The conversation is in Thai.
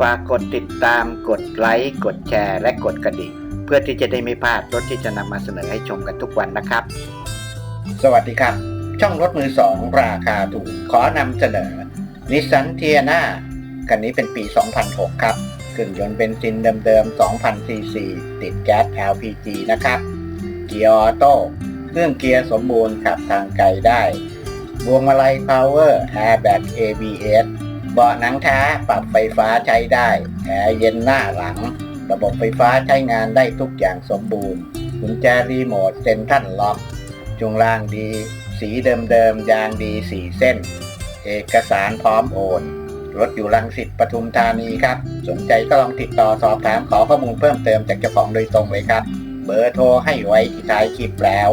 ฝากกดติดตามกดไลค์กดแชร์ และกดกระดิ่ง เพื่อที่จะได้ไม่พลาดรถที่จะนำมาเสนอให้ชมกันทุกวันนะครับ สวัสดีครับ ช่องรถมือสองราคาถูก ขอนำเสนอนิสสันเทียนาคันนี้เป็นปี 2006 ครับเครื่องยนต์เบนซินเดิมๆ2,000ซีซีติดแก๊ส LPG นะครับ เกียร์ออโต้เครื่องเกียร์สมบูรณ์ขับทางไกลได้พวงมาลัยพาวเวอร์แอร์แบ็ก ABS เบาะหนังแท้ปรับไฟฟ้าใช้ได้แอร์เย็นหน้าหลัง ระบบไฟฟ้าใช้งานได้ทุกอย่างสมบูรณ์กุญแจรีโมทเซ็นทรัลล็อกช่วงล่างดี สีเดิมๆยางดี4เส้น เอกสารพร้อมโอนรถอยู่ลังสิตปทุมธานีครับ สนใจก็ลองติดต่อสอบถามขอข้อมูลเพิ่มเติมจากเจ้าของโดยตรงเลยครับ เบอร์โทรให้ไว้ที่ท้ายคลิปแล้ว